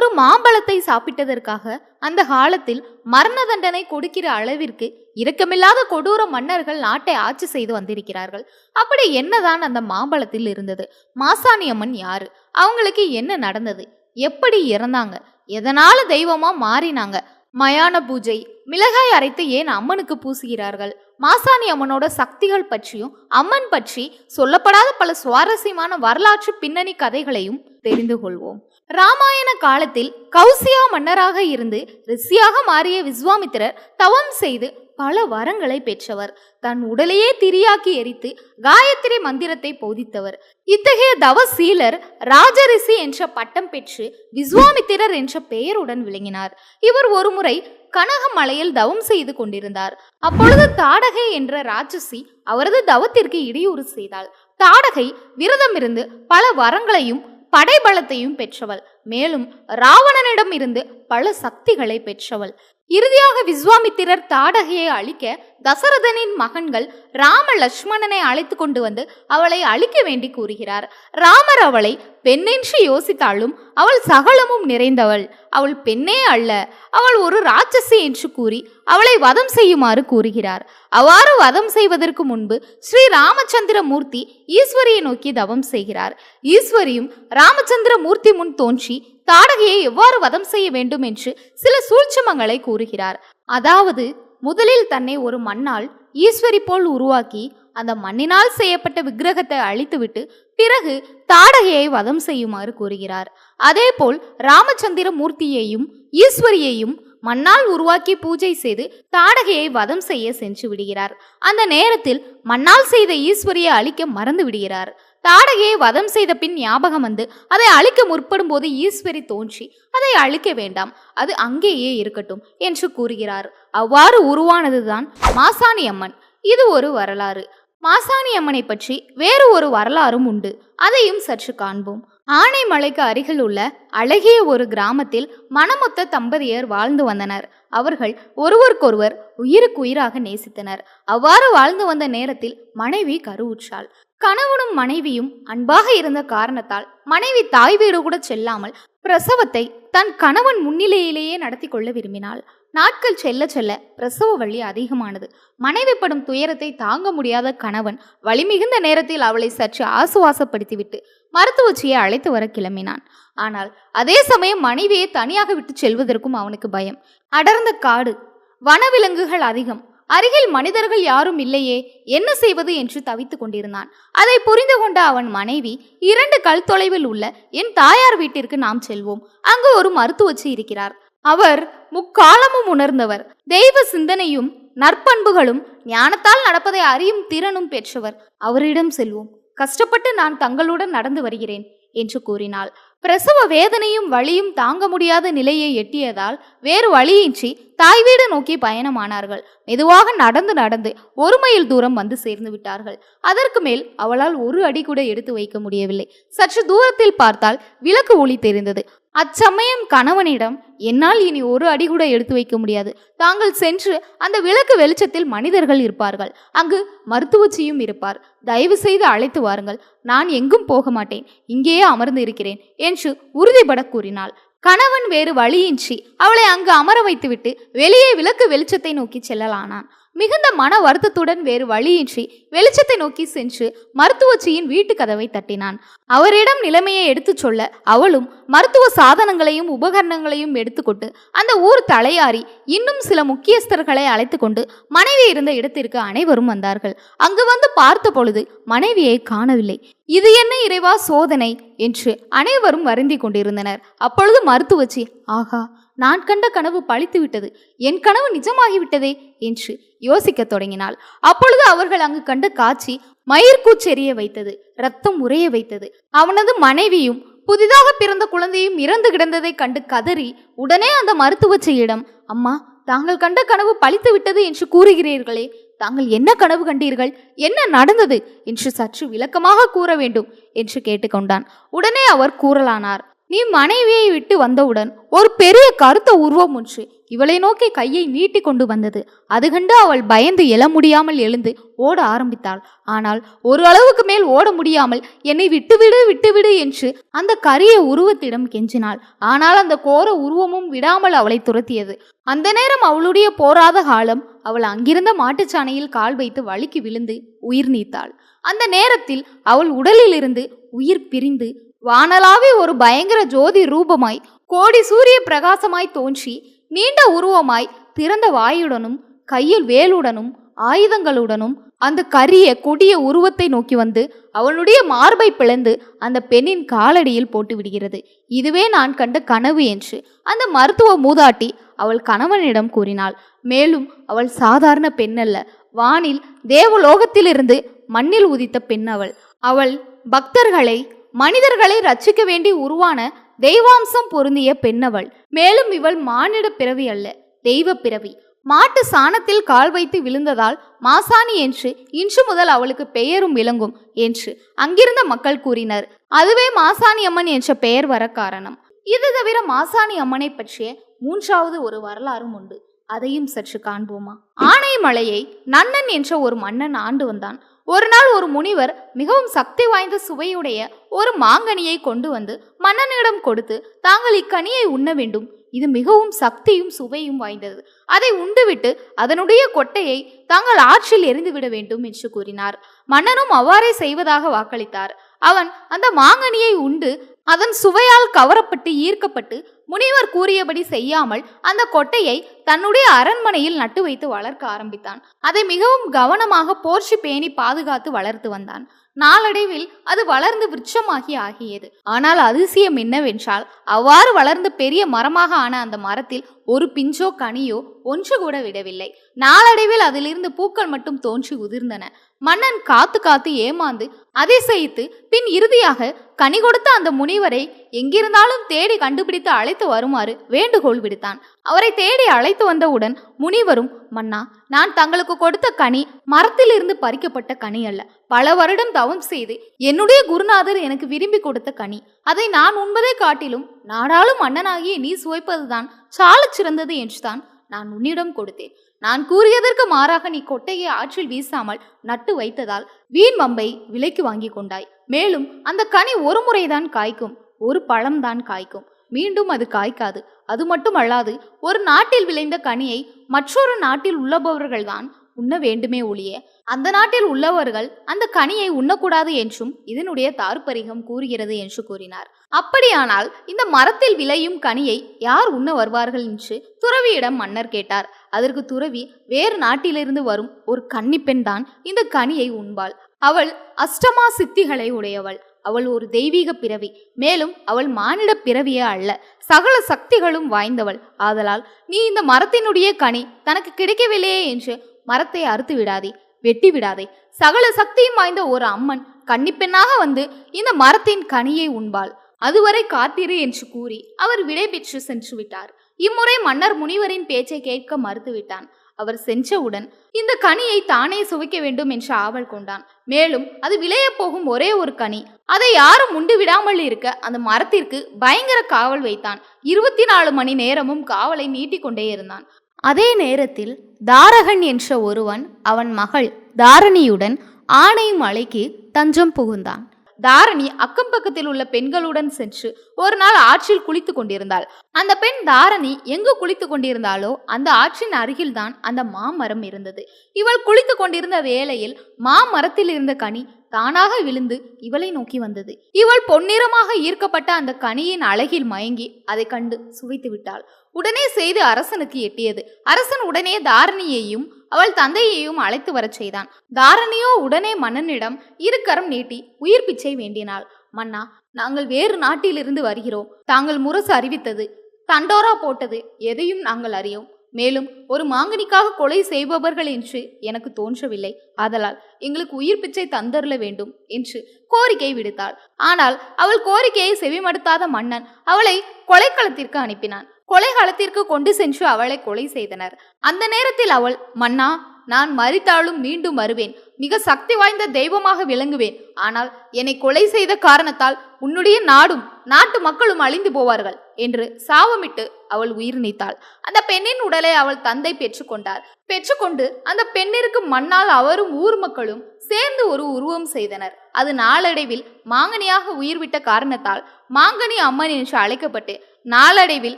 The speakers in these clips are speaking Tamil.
ஒரு மாம்பழத்தை சாப்பிட்டதற்காக அந்த காலத்தில் மரண தண்டனை கொடுக்கிற அளவிற்கு இரக்கமில்லாத கொடூர மன்னர்கள் நாட்டை ஆட்சி செய்து வந்திருக்கிறார்கள். அப்படி என்னதான் அந்த மாம்பழத்தில் இருந்தது? மாசாணி அம்மன் யாரு? அவங்களுக்கு என்ன நடந்தது? எப்படி இறந்தாங்க? எதனால தெய்வமா மாறினாங்க? மயான பூஜை மிளகாய் அரைத்து ஏன் அம்மனுக்கு பூசுகிறார்கள்? மாசாணி அம்மனோட சக்திகள் பற்றியும் அம்மன் பற்றி சொல்லப்படாத பல சுவாரஸ்யமான வரலாற்று பின்னணி கதைகளையும் தெரிந்து கொள்வோம். ராமாயண காலத்தில் கௌசியா மன்னராக இருந்து ரிஷியாக மாறிய விஸ்வாமித்திரர் தவம் செய்து பல வரங்களை பெற்றவர். தன் உடலையே திரியாக்கி எரித்து காயத்ரி மந்திரத்தை போதித்தவர். இத்தகைய தவசீலர் ராஜரிசி என்ற பட்டம் பெற்று விஸ்வாமித்திரர் என்ற பெயருடன் விளங்கினார். இவர் ஒருமுறை கனகமலையில் தவம் செய்து கொண்டிருந்தார். அப்பொழுது தாடகை என்ற ராட்சசி அவரது தவத்திற்கு இடையூறு செய்தாள். தாடகை விரதமிருந்து பல வரங்களையும் படைபலத்தையும் பெற்றவள். மேலும் ராவணனிடம் இருந்து பல சக்திகளை பெற்றவள். இறுதியாக விஸ்வாமித்திரர் தாடகையை அழிக்க தசரதனின் மகன்கள் ராம லட்சுமணனை அழைத்து கொண்டு வந்து அவளை அழிக்க வேண்டி கூறுகிறார். ராமர் அவளை பெண்ணென்று யோசித்தாலும் அவள் சகலமும் நிறைந்தவள். அவள் பெண்ணே அல்ல அவள் ஒரு ராட்சசி என்று கூறி அவளை வதம் செய்யுமாறு கூறுகிறார். அவ்வாறு வதம் செய்வதற்கு முன்பு ஸ்ரீ ராமச்சந்திர மூர்த்தி ஈஸ்வரியை நோக்கி தவம் செய்கிறார். ஈஸ்வரியும் ராமச்சந்திர மூர்த்தி முன் தோன்றி தாடகையை எவ்வாறு வதம் செய்ய வேண்டும் என்று சில சூழ்ச்சமங்களை கூறுகிறார். அதாவது முதலில் தன்னை ஒரு மண்ணால் ஈஸ்வரி போல் உருவாக்கி அந்த மண்ணினால் செய்யப்பட்ட விக்கிரகத்தை அழித்துவிட்டு பிறகு தாடகையை வதம் செய்யுமாறு கூறுகிறார். அதேபோல் ராமச்சந்திர மூர்த்தியையும் ஈஸ்வரியையும் மண்ணால் உருவாக்கி பூஜை செய்து தாடகையை வதம் செய்ய சென்று விடுகிறார். அந்த நேரத்தில் மண்ணால் செய்த ஈஸ்வரியை அழிக்க மறந்து விடுகிறார். தாடகையை வதம் செய்த பின் ஞாபகம் வந்து அதை அழிக்க முற்படும் போது ஈஸ்வரி தோன்றி அதை அழிக்க வேண்டாம் அது அங்கேயே இருக்கட்டும் என்று கூறுகிறார். அவ்வாறு உருவானதுதான் மாசாணி அம்மன். இது ஒரு வரலாறு. மாசாணி அம்மனை பற்றி வேறு ஒரு வரலாறும் உண்டு. அதையும் சற்று காண்போம். ஆனைமலைக்கு அருகில் உள்ள அழகிய ஒரு கிராமத்தில் மணமொத்த தம்பதியர் வாழ்ந்து வந்தனர். அவர்கள் ஒருவருக்கொருவர் உயிருக்கு உயிராக நேசித்தனர். அவ்வாறு வாழ்ந்து வந்த நேரத்தில் மனைவி கருவுற்றாள். கணவனும் மனைவியும் அன்பாக இருந்த காரணத்தால் மனைவி தாய் வீடு கூட செல்லாமல் பிரசவத்தை தன் கணவன் முன்னிலையிலேயே நடத்தி கொள்ள விரும்பினாள். நாட்கள் செல்ல செல்ல பிரசவ வலி அதிகமானது. மனைவி படும் துயரத்தை தாங்க முடியாத கணவன் வலிமிகுந்த நேரத்தில் அவளை சற்று ஆசுவாசப்படுத்திவிட்டு மருத்துவச்சியை அழைத்து வர கிளம்பினான். ஆனால் அதே சமயம் மனைவியை தனியாக விட்டு செல்வதற்கும் அவனுக்கு பயம். அடர்ந்த காடு வனவிலங்குகள் அதிகம். அருகில் மனிதர்கள் யாரும் இல்லையே என்ன செய்வது என்று தவித்துக் கொண்டிருந்தான். அதை புரிந்து கொண்ட அவன் மனைவி இரண்டு கல் தொலைவில் உள்ள என் தாயார் வீட்டிற்கு நாம் செல்வோம். அங்கு ஒரு மருத்துவச்சி இருக்கிறார். அவர் முக்காலமும் உணர்ந்தவர். தெய்வ சிந்தனையும் நற்பண்புகளும் ஞானத்தால் நடப்பதை அறியும் திறனும் பெற்றவர். அவரிடம் செல்வோம். கஷ்டப்பட்டு நான் தங்களுடன் நடந்து வருகிறேன் என்று கூறினாள். பிரசவ வேதனையும் வலியும் தாங்க முடியாத நிலையை எட்டியதால் வேறு வழியின்றி தாய் வீடு நோக்கி பயணமானார்கள். மெதுவாக நடந்து நடந்து ஒரு மைல் தூரம் வந்து சேர்ந்து விட்டார்கள். அதற்கு மேல் அவளால் ஒரு அடி கூட எடுத்து வைக்க முடியவில்லை. சற்று தூரத்தில் பார்த்தால் விளக்கு ஒளி தெரிந்தது. அச்சமயம் கணவனிடம் என்னால் இனி ஒரு அடி கூட எடுத்து வைக்க முடியாது. தாங்கள் சென்று அந்த விளக்கு வெளிச்சத்தில் மனிதர்கள் இருப்பார்கள். அங்கு மருத்துவச்சியும் இருப்பார். தயவு செய்து அழைத்து வாருங்கள். நான் எங்கும் போக மாட்டேன். இங்கேயே அமர்ந்து இருக்கிறேன் என்று உறுதிபட கூறினாள். கணவன் வேறு வழியின்றி அவளை அங்கு அமர வைத்துவிட்டு வெளியே விளக்கு வெளிச்சத்தை நோக்கி செல்லலானான். மிகுந்த மன வருத்தத்துடன் வேறு வழியின்றி வெளிச்சத்தை நோக்கி சென்று மருத்துவச்சியின் வீட்டு கதவை தட்டினான். அவரிடம் நிலைமையை எடுத்துச் சொல்ல அவளும் மருத்துவ சாதனங்களையும் உபகரணங்களையும் எடுத்துக்கொண்டு அந்த ஊர் தலையாரி இன்னும் சில முக்கியஸ்தர்களை அழைத்து கொண்டு மனைவி இருந்த இடத்திற்கு அனைவரும் வந்தார்கள். அங்கு வந்து பார்த்த பொழுது மனைவியை காணவில்லை. இது என்ன இறைவா சோதனை? என்று அனைவரும் வருந்தி கொண்டிருந்தனர். அப்பொழுது மருத்துவச்சி ஆகா நான் கண்ட கனவு பழித்து விட்டது என் கனவு நிஜமாகிவிட்டதே என்று யோசிக்கத் தொடங்கினாள். அப்பொழுது அவர்கள் அங்கு கண்ட காட்சி மயிர்கூச்செறிய வைத்தது ரத்தம் உறைய வைத்தது. அவனது மனைவியும் புதிதாக பிறந்த குழந்தையும் இறந்து கிடந்ததை கண்டு கதறி உடனே அந்த மருத்துவச்சியிடம் அம்மா தாங்கள் கண்ட கனவு பழித்து விட்டது என்று கூறுகிறீர்களே தாங்கள் என்ன கனவு கண்டீர்கள் என்ன நடந்தது? என்று சற்று விளக்கமாக கூற வேண்டும் என்று கேட்டுக்கொண்டான் உடனே அவர் கூறலானார் நீ மனைவியை விட்டு வந்தவுடன் ஒரு பெரிய கருத்த உருவம் ஒன்று இவளை நோக்கி கையை நீட்டி கொண்டு வந்தது. அது கண்டு அவள் பயந்து எழ முடியாமல் எழுந்து ஓட ஆரம்பித்தாள். ஆனால் ஒரு அளவுக்கு மேல் ஓட முடியாமல் என்னை விட்டுவிடு விட்டுவிடு என்று அந்த கரிய உருவத்திடம் கெஞ்சினாள். ஆனால் அந்த கோர உருவமும் விடாமல் அவளை துரத்தியது. அந்த நேரம் அவளுடைய போராத காலம் அவள் அங்கிருந்த மாட்டுச்சாணையில் கால் வைத்து வழுக்கி விழுந்து உயிர் நீத்தாள். அந்த நேரத்தில் அவள் உடலிலிருந்து உயிர் பிரிந்து வானலாவே ஒரு பயங்கர ஜோதி ரூபமாய் கோடி சூரிய பிரகாசமாய் தோன்றி நீண்ட உருவமாய் திறந்த வாயுடனும் கையில் வேலுடனும் ஆயுதங்களுடனும் அந்த கரிய கொடிய உருவத்தை நோக்கி வந்து அவளுடைய மார்பை பிளந்து அந்த பெண்ணின் காலடியில் போட்டு விடுகிறது. இதுவே நான் கண்ட கனவு என்று அந்த மருத்துவ மூதாட்டி அவள் கணவனிடம் கூறினாள். மேலும் அவள் சாதாரண பெண்ணல்ல. வானில் தேவலோகத்திலிருந்து மண்ணில் உதித்த பெண் அவள் அவள் பக்தர்களை மனிதர்களை ரட்சிக்க வேண்டி உருவான தெய்வாம்சம் பொருந்திய பெண்ணவள். மேலும் இவள் மானிட பிறவி அல்ல தெய்வ பிறவி. மாட்டு சாணத்தில் கால் வைத்து விழுந்ததால் மாசாணி என்று இன்று முதல் அவளுக்கு பெயரும் விளங்கும் என்று அங்கிருந்த மக்கள் கூறினர். அதுவே மாசாணி அம்மன் என்ற பெயர் வர காரணம். இது தவிர மாசாணி அம்மனை பற்றிய மூன்றாவது ஒரு வரலாறும் உண்டு. அதையும் சற்று காண்போமா? ஆனைமலையை நன்னன் என்ற ஒரு மன்னன் ஆண்டு வந்தான். ஒரு நாள் ஒரு முனிவர் மிகவும் சக்தி வாய்ந்த சுவையுடைய ஒரு மாங்கனியை கொண்டு வந்து மன்னனிடம் கொடுத்து தாங்கள் இக்கனியை உண்ண வேண்டும். இது மிகவும் சக்தியும் சுவையும் வாய்ந்தது. அதை உண்டுவிட்டு அதனுடைய கொட்டையை தாங்கள் ஆற்றில் எரிந்துவிட வேண்டும் என்று கூறினார். மன்னனும் அவ்வாறே செய்வதாக வாக்களித்தார். அவன் அந்த மாங்கனியை உண்டு அதன் சுவையால் கவரப்பட்டு ஈர்க்கப்பட்டு முனிவர் கூறியபடி செய்யாமல் அந்த கொட்டையை தன்னுடைய அரண்மனையில் நட்டு வைத்து வளர்க்க ஆரம்பித்தான். அதை மிகவும் கவனமாக போர்ச்சி பேணி பாதுகாத்து வளர்த்து வந்தான். நாளடைவில் அது வளர்ந்து விருட்சமாகி ஆகியது. ஆனால் அதிசயம் என்னவென்றால் அவ்வாறு வளர்ந்து பெரிய மரமாக ஆன அந்த மரத்தில் ஒரு பிஞ்சோ கனியோ ஒன்று கூட விடவில்லை. நாளடைவில் அதிலிருந்து பூக்கள் மட்டும் தோன்றி உதிர்ந்தன. மன்னன் காத்து காத்து ஏமாந்து அதிசயித்து பின் இறுதியாக கனி கொடுத்த அந்த முனிவரை எங்கிருந்தாலும் தேடி கண்டுபிடித்து அழைத்து வருமாறு வேண்டுகோள் விடுத்தான். அவரை தேடி அழைத்து வந்தவுடன் முனிவரும் மன்னா நான் தங்களுக்கு கொடுத்த கனி மரத்திலிருந்து பறிக்கப்பட்ட கனி அல்ல. பல வருடம் தவம் செய்து என்னுடைய குருநாதர் எனக்கு விரும்பி கொடுத்த கனி. அதை நான் உண்பதை காட்டிலும் நாடாளும் மன்னனாகிய நீ சுவைப்பதுதான் சாலச் சிறந்தது என்றுதான் நான் உன்னிடம் கொடுத்தேன். நான் கூறியதற்கு மாறாக நீ கொட்டையை ஆற்றில் வீசாமல் நட்டு வைத்ததால் வீண் வம்பை விலைக்கு வாங்கி கொண்டாய். மேலும் அந்த கனி ஒரு முறைதான் காய்க்கும் ஒரு பழம்தான் காய்க்கும். மீண்டும் அது காய்க்காது. அது மட்டும் அல்லாது ஒரு நாட்டில் விளைந்த கனியை மற்றொரு நாட்டில் உள்ளபவர்கள்தான் உண்ண வேண்டுமே ஒழிய அந்த நாட்டில் உள்ளவர்கள் அந்த கனியை உண்ணக்கூடாது என்றும் இதனுடைய தாற்பரிகம் கூறுகிறது என்று கூறினார். அப்படியானால் இந்த மரத்தில் விளையும் கனியை யார் உண்ண வருவார்கள் என்று துறவியிடம் மன்னர் கேட்டார். அதற்கு துறவி வேறு நாட்டிலிருந்து வரும் ஒரு கன்னிப்பெண் தான் இந்த கனியை உண்பாள். அவள் அஷ்டமா சித்திகளை உடையவள். அவள் ஒரு தெய்வீக பிறவி. மேலும் அவள் மானிட பிறவியே அல்ல. சகல சக்திகளும் வாய்ந்தவள். ஆதலால் நீ இந்த மரத்தினுடைய கனி தனக்கு கிடைக்கவில்லையே என்று மரத்தை அறுத்து விடாதே. வெட்டி விடாதே சகல சக்தியும் வாய்ந்த ஒரு அம்மன் கன்னிப்பெண்ணாக வந்து இந்த மரத்தின் கனியை உண்பாள். அதுவரை காத்திரு என்று கூறி அவர் விடைபெற்று சென்று விட்டார். இம்முறை மன்னர் முனிவரின் பேச்சை கேட்க மறுத்துவிட்டான். அவர் சென்றவுடன் இந்த கனியை தானே சுவைக்க வேண்டும் என்று ஆவல் கொண்டான். மேலும் அது விளைய போகும் ஒரே ஒரு கனி. அதை யாரும் உண்டு விடாமல் இருக்க அந்த மரத்திற்கு பயங்கர காவல் வைத்தான். இருபத்தி நாலு மணி நேரமும் காவலை நீட்டிக்கொண்டே இருந்தான். அதே நேரத்தில் தாரகன் என்ற ஒருவன் அவன் மகள் தாரணியுடன் ஆனை மலைக்கு தஞ்சம் புகுந்தான். தாரணி அக்கம் பக்கத்தில் உள்ள பெண்களுடன் சென்று ஒரு நாள் ஆற்றில் குளித்து கொண்டிருந்தாள். அந்த பெண் தாரணி எங்கு குளித்து கொண்டிருந்தாலோ அந்த ஆற்றின் அருகில்தான் அந்த மாமரம் இருந்தது. இவள் குளித்து கொண்டிருந்த வேளையில் மாமரத்தில் இருந்த கனி தானாக விழுந்து இவளை நோக்கி வந்தது. இவள் பொன்னிறமாக ஈர்க்கப்பட்ட அந்த கனியின் அழகில் மயங்கி அதை கண்டு சுவைத்து விட்டாள். உடனே செய்து அரசனுக்கு எட்டியது. அரசன் உடனே தாரணியையும் அவள் தந்தையையும் அழைத்து வரச் செய்தான். தாரணியோ உடனே மன்னனிடம் இருக்கரம் நீட்டி உயிர் பிச்சை வேண்டினாள். மன்னா நாங்கள் வேறு நாட்டிலிருந்து வருகிறோம். தாங்கள் முரசு அறிவித்தது. தண்டோரா போட்டது எதையும் நாங்கள் அறியோம். மேலும் ஒரு மாங்கனிக்காக கொலை செய்பவர்கள் என்று எனக்கு தோன்றவில்லை. ஆதலால் எங்களுக்கு உயிர் பிச்சை தந்தருள வேண்டும் என்று கோரிக்கை விடுத்தாள். ஆனால் அவள் கோரிக்கையை செவிமடுத்தாத மன்னன் அவளை கொலைக்களத்திற்கு அனுப்பினான். கொலைகாலத்திற்கு கொண்டு சென்று அவளை கொலை செய்தனர். அந்த நேரத்தில் அவள் மன்னா நான் மறித்தாலும் மீண்டும் வருவேன். மிக சக்தி வாய்ந்த தெய்வமாக விளங்குவேன். ஆனால் என்னை கொலை செய்த காரணத்தால் உன்னுடைய நாடும் நாட்டு மக்களும் அழிந்து போவார்கள் என்று சாபமிட்டு அவள் உயிர் நீத்தாள். அந்த பெண்ணின் உடலை அவள் தந்தை பெற்றுக்கொண்டார் பெற்றுக்கொண்டு அந்த பெண்ணிற்கு மண்ணால் அவரும் ஊர் மக்களும் சேர்ந்து ஒரு உருவம் செய்தனர். அது நாளடைவில் மாங்கனியாக உயிர் விட்ட காரணத்தால் மாங்கனி அம்மன் என்று அழைக்கப்பட்டு நாளடைவில்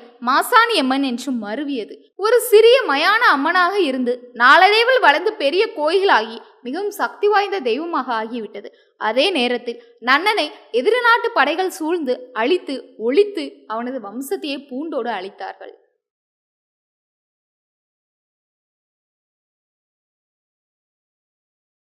மாசாணி அம்மன் என்று மருவியது. ஒரு சிறிய மயான அம்மனாக இருந்து நாளடைவில் வளர்ந்து பெரிய கோயிலாகி மிகவும் சக்தி வாய்ந்த தெய்வமாக ஆகிவிட்டது. அதே நேரத்தில் நன்னனை எதிர நாட்டு படைகள் சூழ்ந்து அழித்து ஒழித்து அவனது வம்சத்தையே பூண்டோடு அழித்தார்கள்.